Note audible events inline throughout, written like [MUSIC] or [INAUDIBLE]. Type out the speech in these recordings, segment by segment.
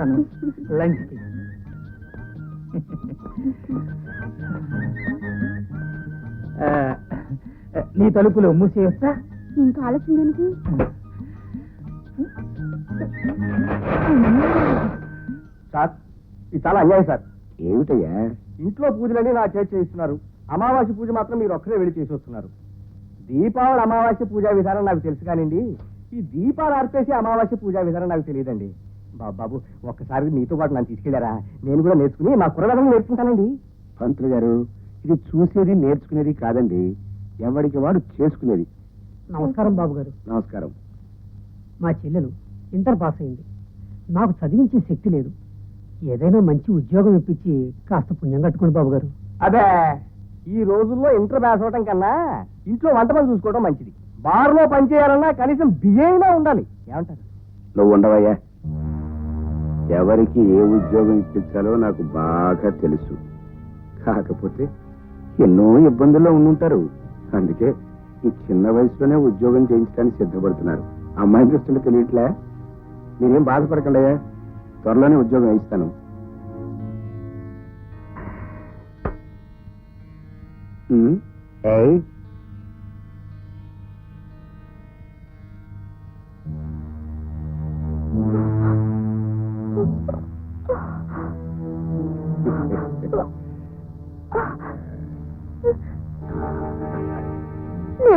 వస్తాను లంచ్కి నీ తలుపులు మూసేయొచ్చా ఇంకా ఆలోచన దేనికి? సార్ ఇది చాలా అన్యాయం సార్. ఏమిటయ్యా? ఇంట్లో పూజలన్నీ నా చేతి చేయిస్తున్నారు. అమావాస్య పూజ మాత్రం మీరు ఒక్కరే వెళ్ళి చేసి వస్తున్నారు. దీపావళి అమావాస్య పూజా విధానం నాకు తెలుసు కానివ్వండి. ఈ దీపాలు ఆర్పేసి అమావాస్య పూజా విధానం నాకు తెలియదండి. బాబు బాబు ఒక్కసారి మీతో పాటు నన్ను తీసుకెళ్ళారా నేను కూడా నేర్చుకుని మా కుర్రలను నేర్చుకుంటానండి. పంతులు గారు ఇది చూసేది నేర్చుకునేది కాదండి. ఎవరికి వాడు చేసుకునేది. నమస్కారం బాబు గారు. నమస్కారం. మా చెల్లెలు ఇంటర్ పాస్ అయింది. నాకు చదివించే శక్తి లేదు. ఏదైనా మంచి ఉద్యోగం ఇప్పించి కాస్త పుణ్యం కట్టుకోండి బాబు గారు. అదే ఈ రోజుల్లో ఇంటర్ పాస్ అవటం కన్నా ఇంట్లో వంట పని చూసుకోవడం మంచిది. బార్లో పని చేయాలన్నా కనీసం బియ్యైనా ఉండాలి. ఏమంటారు? నువ్వు ఉండవయ్యా. ఎవరికి ఏ ఉద్యోగం ఇప్పించాలో నాకు బాగా తెలుసు. కాకపోతే ఎన్నో ఇబ్బందుల్లో ఉండుంటారు. అందుకే ఈ చిన్న వయసులోనే ఉద్యోగం చేయించడానికి సిద్ధపడుతున్నారు. అమ్మాయి దృష్టిలో తెలియట్లే? మీరేం బాధపడకండి అయ్యా త్వరలోనే ఉద్యోగం ఇస్తాను ఏయ్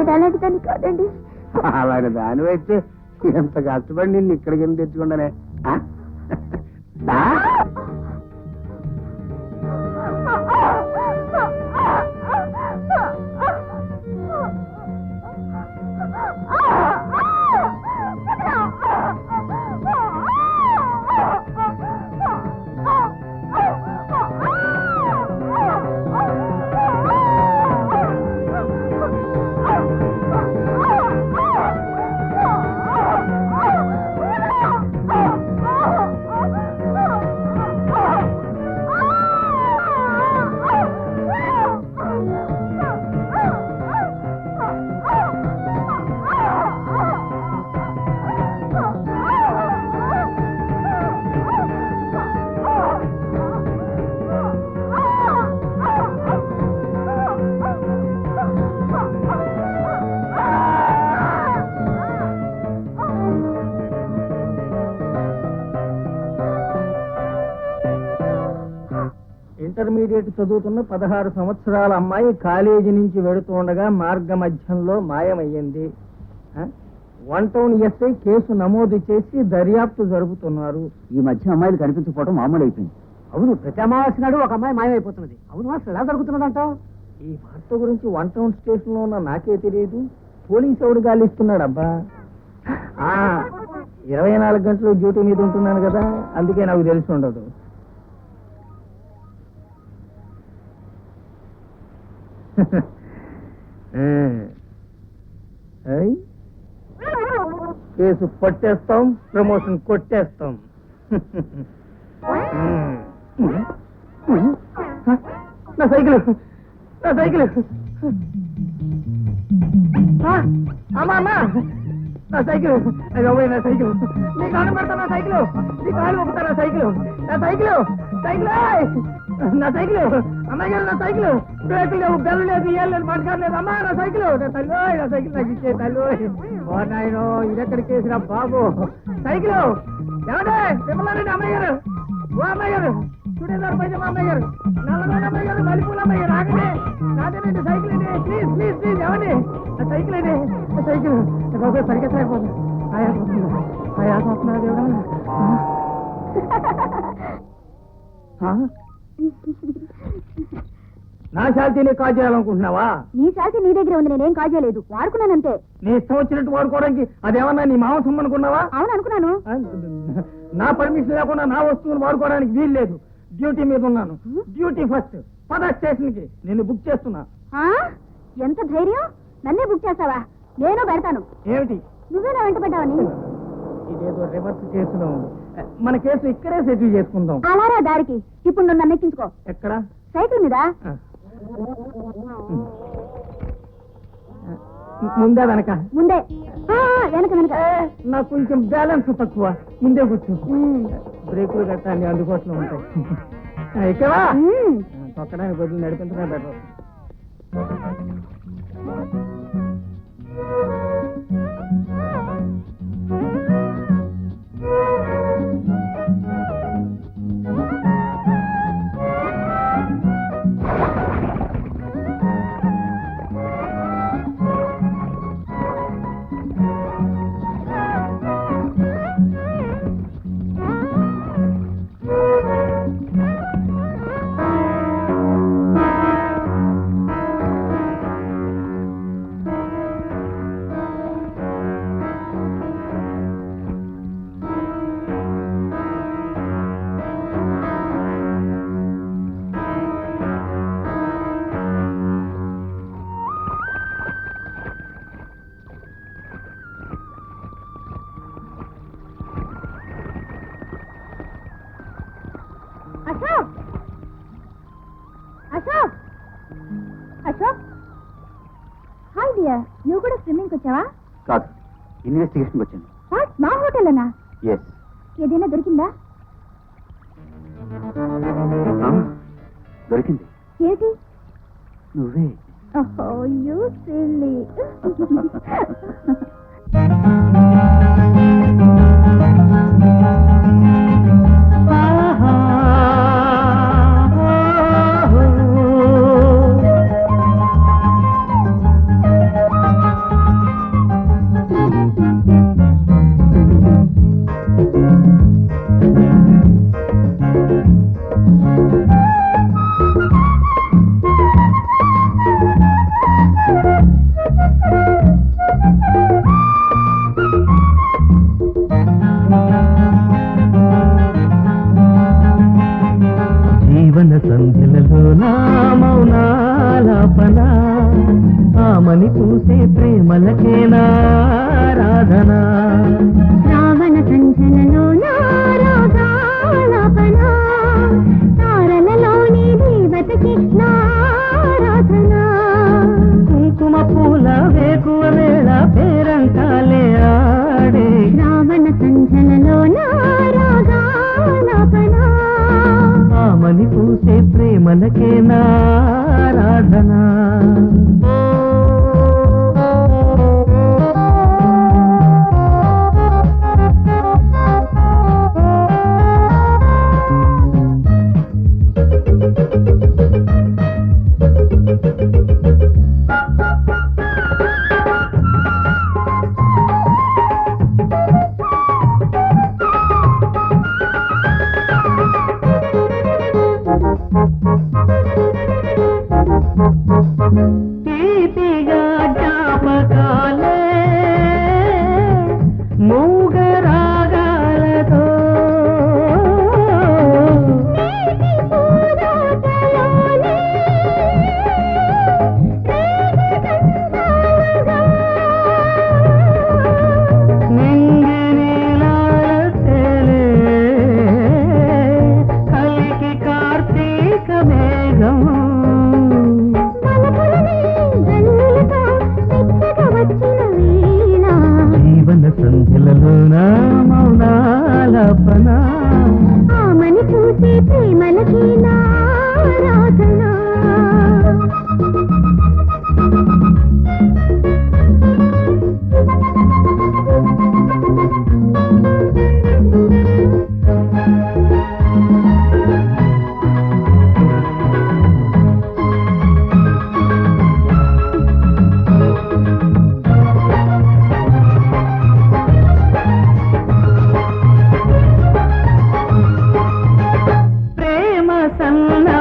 నేను అలాంటి దాన్ని కాదండి అలాంటి ఎంత కష్టపడి నిన్ను ఇక్కడికి ఎందుకు తెచ్చుకుండానే ఇంటర్మీడియట్ చదువుతున్న పదహారు సంవత్సరాల అమ్మాయి కాలేజీ నుంచి వెడుతుండగా మార్గ మధ్యంలో మాయమయ్యింది? వన్ టౌన్ ఎస్ఐ కేసు నమోదు చేసి దర్యాప్తు జరుపుతున్నారు. ఈ మధ్య అమ్మాయిలు కనిపించకపోవడం మామూలు అయిపోయింది అవును ప్రతి అమావాస్య నాడు ఒక అమ్మాయి మాయమైపోతున్నది. అవును అసలు ఎలా జరుగుతున్నదంట? ఈ వార్త గురించి వన్ టౌన్ స్టేషన్లో ఉన్న నాకే తెలియదు. పోలీసు ఎవడు గాలిస్తున్నాడు అబ్బా? ఆ, ఇరవై నాలుగు గంటలు డ్యూటీ మీద ఉంటున్నాను కదా అందుకే నాకు తెలిసి ఉండదు. [LAUGHS] Case పట్టేస్తాం promotion కొట్టేస్తాం. [LAUGHS] నా సైకిల్ నా సైకిల్. అమ్మా అమ్మా. నా సైకిల్. అయ్యో నా సైకిల్. నీ కాళ్ళు పెడతా నా సైకిల్. నీ కాళ్ళు ఒప్పుతా నా సైకిల్. నా సైకిల్ సైకిల్ నా సైకిల్ అమ్మాయి నా సైకిల్. బ్రేకులు లేవు బెల్ లేదు ఏం లేదు పట్టుకారు లేదు అమ్మా నా సైకిల్. నా తల్లి నా సైకిల్ నాకు ఇచ్చే తల్లి ఓయ్. ఓ నాయనో ఇదెక్కడికి వేసిన బాబు. సైకిల్. ఎవడే విమలారెడ్డి అమ్మాయి గారు. ఓ అమ్మాయి గారు. చూడేదారు పైన మా అమ్మాయి గారు. నల్లగొండ అమ్మాయి గారు మలిపూల అమ్మాయి గారు ఆగండి. నాదేనండి సైకిల్ అండి. ప్లీజ్ ప్లీజ్ ప్లీజ్ ఎవండి నా సైకిల్ అండి. నా సైకిల్. బాబు పరిగెత్తలేకపోతుంది ఆయాస వస్తుంది ఆయాస వస్తున్నా దేవుడా. ఆ? నా శాంతిని కాల్ చేయాలనుకుంటున్నావా నీ శాంతి నీ దగ్గర ఉంది నేనేం కాజేయలేదు. వాడుకున్నానంతే. నీ ఇష్టం వచ్చినట్టు వాడుకోవడానికి అదేమన్నా నీ మామ సొమ్ము అనుకున్నావా? అవును అనుకున్నాను. నా పర్మిషన్ లేకుండా నా వస్తువును వాడుకోవడానికి వీలు లేదు డ్యూటీ మీద ఉన్నాను. Duty first. పద స్టేషన్కి నేను బుక్ చేస్తున్నా. ఆ? ఎంత ధైర్యం? నన్నే బుక్ చేస్తావా? నేను పెడతాను. ఏమిటి? నువ్వే నా వెంట పడ్డావని. ఇదేదో రివర్స్ కేసులో ఉంది. మన కేసు ఇక్కడే సెటిల్ చేసుకుందాం. అలారా దారికి? ఇప్పుడు నన్ను ఎక్కించుకో. ఎక్కడ? సైకిల్ మీద. ముందే వెనక. ముందే. వెనక వెనక. నాకు కొంచెం బ్యాలెన్స్ తక్కువ. ముందే కూర్చో. బ్రేకులు గట్టా అన్ని అందుబాటులో ఉంటాయి. ఎక్కవా. తొక్కడానికి బదులు నడిపించడమే బెటర్. అశోక్? హాయ్ డియర్ నువ్వు కూడా స్విమ్మింగ్ వచ్చావా? కాదు ఇన్వెస్టిగేషన్కి వచ్చాను. వాట్ మా హోటల్లోనా ఎస్ ఏదైనా దొరికిందా? దొరికింది. ఏంటి నువ్వే. ఓహో యూ సిల్లీ [LAUGHS] Thank you. జీవన సంధ్యలలో నా మౌనాలాపన ఆమని పూసే ప్రేమలకే నారాధన రావణ సంచలలో నారాగాలాపన తారలలోని దేవతకి నారాధన కుంకుమ పూల వేకువ మనకే నారాధనా ఆ మౌనాలపనా ఆమెను చూసి ప్రేమలకి నా ప్రసన్న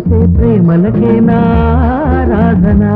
చూసే ప్రేమలకే నారాధనా